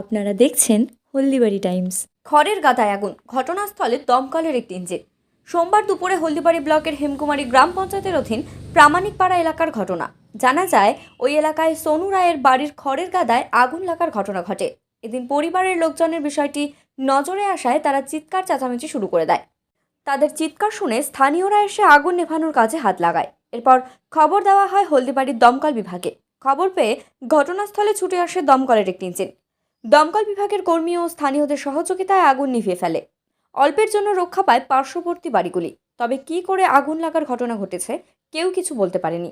আপনারা দেখছেন হলদিবাড়ি টাইমস। খড়ের গাদায় আগুন, ঘটনাস্থলে দমকলের একটি ইঞ্জিন। সোমবার দুপুরে হলদিবাড়ি ব্লকের হেমকুমারী গ্রাম পঞ্চায়েতের অধীন প্রামাণিকপাড়া এলাকার ঘটনা। জানা যায়, ওই এলাকায় সোনু রায়ের বাড়ির খড়ের গাদায় আগুন লাগার ঘটনা ঘটে। এদিন পরিবারের লোকজনের বিষয়টি নজরে আসায় তারা চিৎকার, চেঁচামেচি শুরু করে দেয়। তাদের চিৎকার শুনে স্থানীয়রা এসে আগুন নেভানোর কাজে হাত লাগায়। এরপর খবর দেওয়া হয় হলদিবাড়ির দমকল বিভাগে। খবর পেয়ে ঘটনাস্থলে ছুটে আসে দমকলের একটি ইঞ্জিন দমকল বিভাগের কর্মী ও স্থানীয়দের সহযোগিতায় আগুন নিভিয়ে ফেলে। অল্পের জন্য রক্ষা পায় পার্শ্ববর্তী বাড়িগুলি। তবে কী করে আগুন লাগার ঘটনা ঘটেছে, কেউ কিছু বলতে পারেনি।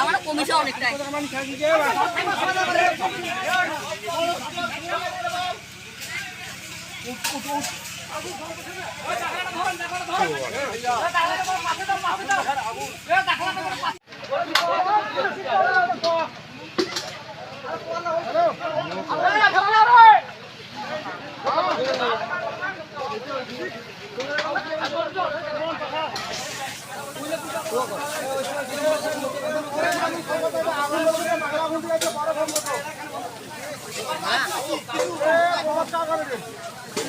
আমার কমিশন অনেকটাই। বড়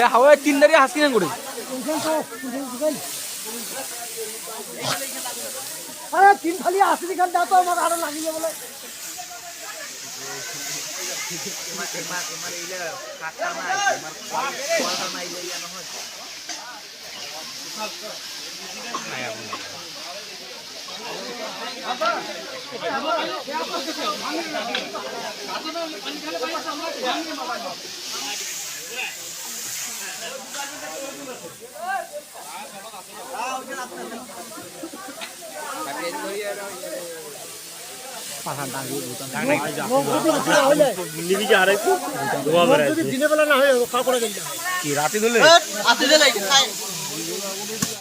এ হাওয়ায় তিন দাঁড়িয়ে হাসি না করে। আরে তিন খালি আশি খান দাও তো আমার আরও লাগিয়ে বলে। নিবি হয়ে কি রাতে ধরলে? আসলে লাগে